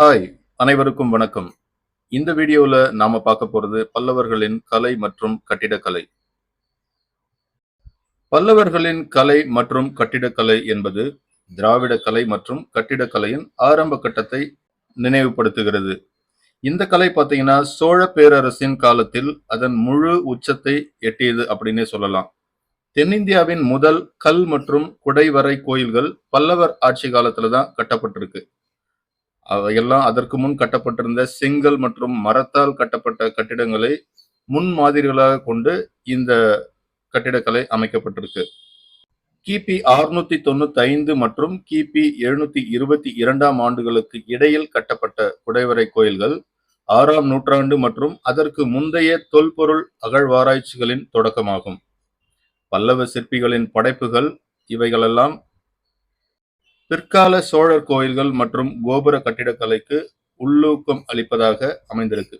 Hi அனைவருக்கும் வணக்கம். இந்த வீடியோவில் நாம பார்க்க போறது பல்லவர்களின் கலை மற்றும் கட்டிடக்கலை. பல்லவர்களின் கலை மற்றும் கட்டிடக்கலை என்பது திராவிட கலை மற்றும் கட்டிடக்கலையின் ஆரம்ப கட்டத்தை நினைவுபடுத்துகிறது. இந்த கலை பார்த்தீங்கன்னா சோழ பேரரசின் காலத்தில் அதன் முழு உச்சத்தை எட்டியது அப்படின்னே சொல்லலாம். தென்னிந்தியாவின் முதல் கல் மற்றும் குடைவரை கோயில்கள் பல்லவர் ஆட்சி காலத்துல தான் கட்டப்பட்டிருக்கு. அவையெல்லாம் அதற்கு முன் கட்டப்பட்டிருந்த செங்கல் மற்றும் மரத்தால் கட்டப்பட்ட கட்டிடங்களை முன்மாதிரிகளாக கொண்டு இந்த கட்டிடக்கலை அமைக்கப்பட்டிருக்கு. கிபி அறுநூத்தி தொண்ணூத்தி ஐந்து மற்றும் கிபி எழுநூத்தி இருபத்தி இரண்டாம் ஆண்டுகளுக்கு இடையில் கட்டப்பட்ட குடைவரை கோயில்கள் ஆறாம் நூற்றாண்டு மற்றும் அதற்கு முந்தைய தொல்பொருள் அகழ்வாராய்ச்சிகளின் தொடக்கமாகும். பல்லவ சிற்பிகளின் படைப்புகள் இவைகளெல்லாம் பிற்கால சோழர் கோயில்கள் மற்றும் கோபுர கட்டிடக்கலைக்கு உள்ளூக்கம் அளிப்பதாக அமைந்திருக்கு.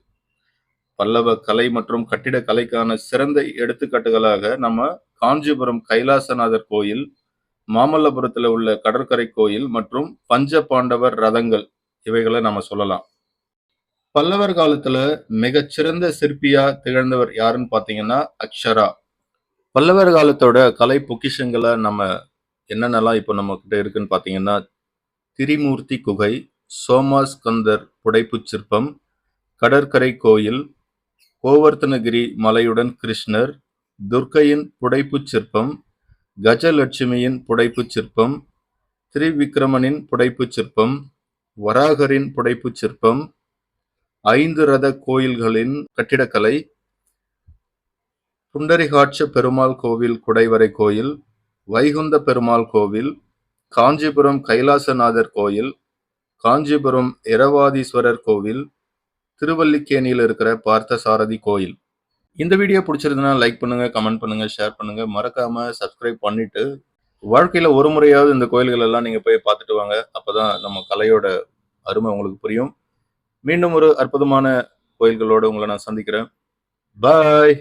பல்லவ கலை மற்றும் கட்டிடக்கலைக்கான சிறந்த எடுத்துக்காட்டுகளாக நம்ம காஞ்சிபுரம் கைலாசநாதர் கோயில் மாமல்லபுரத்தில் உள்ள கடற்கரை கோயில் மற்றும் பஞ்ச பாண்டவர் ரதங்கள் இவைகளை நம்ம சொல்லலாம். பல்லவர் காலத்துல மிகச்சிறந்த சிற்பியா திகழ்ந்தவர் யாருன்னு பாத்தீங்கன்னா அக்ஷரா. பல்லவர் காலத்தோட கலை பொக்கிஷங்களை நம்ம என்னென்னலாம் இப்போ நம்மக்கிட்ட இருக்குன்னு பார்த்தீங்கன்னா திரிமூர்த்தி குகை சோமாஸ்கந்தர் புடைப்புச் சிற்பம் கடற்கரை கோயில் கோவர்த்தனகிரி மலையுடன் கிருஷ்ணர் துர்க்கையின் புடைப்புச் சிற்பம் கஜலட்சுமியின் புடைப்புச் சிற்பம் திரிவிக்ரமனின் புடைப்புச் சிற்பம் வராகரின் புடைப்புச் சிற்பம் ஐந்து ரத கோயில்களின் கட்டிடக்கலை புண்டரிகாட்ச பெருமாள் கோவில் குடைவரை கோயில் வைகுந்த பெருமாள் கோவில் காஞ்சிபுரம் கைலாசநாதர் கோயில் காஞ்சிபுரம் இரவாதீஸ்வரர் கோவில் திருவல்லிக்கேணியில் இருக்கிற பார்த்தசாரதி கோயில். இந்த வீடியோ பிடிச்சிருந்தனா லைக் பண்ணுங்க கமெண்ட் பண்ணுங்க ஷேர் பண்ணுங்க. மறக்காம சப்ஸ்கிரைப் பண்ணிட்டு வாழ்க்கையில ஒரு முறையாவது இந்த கோயில்கள் எல்லாம் நீங்க போய் பார்த்துட்டு வாங்க. அப்பதான் நம்ம கலையோட அருமை உங்களுக்கு புரியும். மீண்டும் ஒரு அற்புதமான கோயில்களோட உங்களை நான் சந்திக்கிறேன். பாய்